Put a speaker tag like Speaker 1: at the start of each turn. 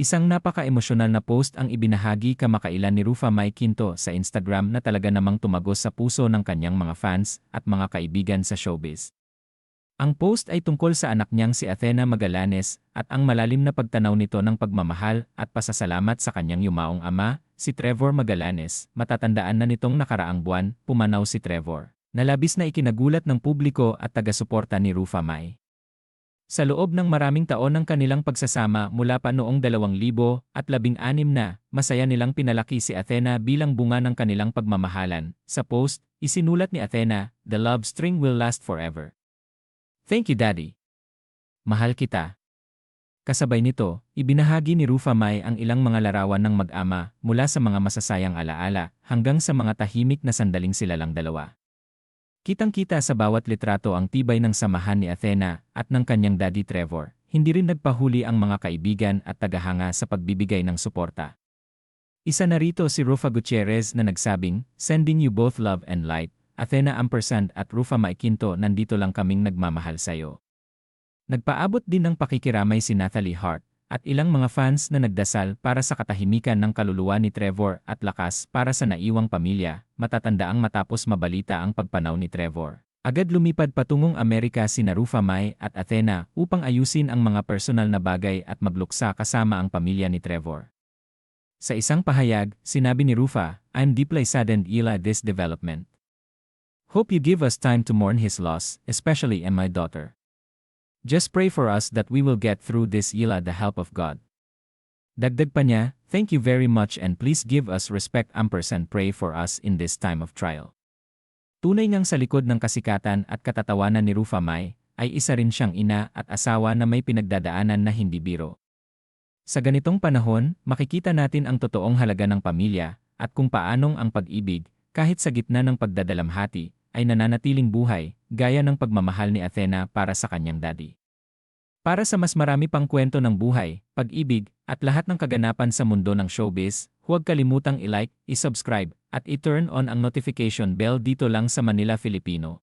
Speaker 1: Isang napaka-emosyonal na post ang ibinahagi kamakailan ni Rufa May Quinto sa Instagram na talaga namang tumagos sa puso ng kanyang mga fans at mga kaibigan sa showbiz. Ang post ay tungkol sa anak niyang si Athena Magallanes at ang malalim na pagtanaw nito ng pagmamahal at pasasalamat sa kanyang yumaong ama, si Trevor Magallanes. Matatandaan na nitong nakaraang buwan, pumanaw si Trevor. Nalabis na ikinagulat ng publiko at taga-suporta ni Rufa May. Sa loob ng maraming taon ng kanilang pagsasama mula pa noong 2016 na, masaya nilang pinalaki si Athena bilang bunga ng kanilang pagmamahalan. Sa post, isinulat ni Athena, The love string will last forever. Thank you Daddy. Mahal kita. Kasabay nito, ibinahagi ni Rufa May ang ilang mga larawan ng mag-ama mula sa mga masasayang alaala hanggang sa mga tahimik na sandaling sila lang dalawa. Kitang-kita sa bawat litrato ang tibay ng samahan ni Athena at ng kanyang daddy Trevor. Hindi rin nagpahuli ang mga kaibigan at tagahanga sa pagbibigay ng suporta. Isa na rito si Rufa Gutierrez na nagsabing, Sending you both love and light, Athena Ampersand at Rufa Maikinto nandito lang kaming nagmamahal sayo. Nagpaabot din ng pakikiramay si Natalie Hart at ilang mga fans na nagdasal para sa katahimikan ng kaluluwa ni Trevor at lakas para sa naiwang pamilya, matatandaang matapos mabalita ang pagpanaw ni Trevor. Agad lumipad patungong Amerika si Rufa May at Athena upang ayusin ang mga personal na bagay at magluksa kasama ang pamilya ni Trevor. Sa isang pahayag, sinabi ni Rufa, I'm deeply saddened ila this development. Hope you give us time to mourn his loss, especially in my daughter. Just pray for us that we will get through this ila the help of God. Dagdag pa niya, thank you very much and please give us respect ampersand pray for us in this time of trial. Tunay ngang sa likod ng kasikatan at katatawanan ni Rufa May, ay isa rin siyang ina at asawa na may pinagdadaanan na hindi biro. Sa ganitong panahon, makikita natin ang totoong halaga ng pamilya at kung paanong ang pag-ibig, kahit sa gitna ng pagdadalamhati, ay nananatiling buhay, gaya ng pagmamahal ni Athena para sa kanyang daddy. Para sa mas marami pang kwento ng buhay, pag-ibig, at lahat ng kaganapan sa mundo ng showbiz, huwag kalimutang i-like, i-subscribe, at i-turn on ang notification bell dito lang sa Manila Filipino.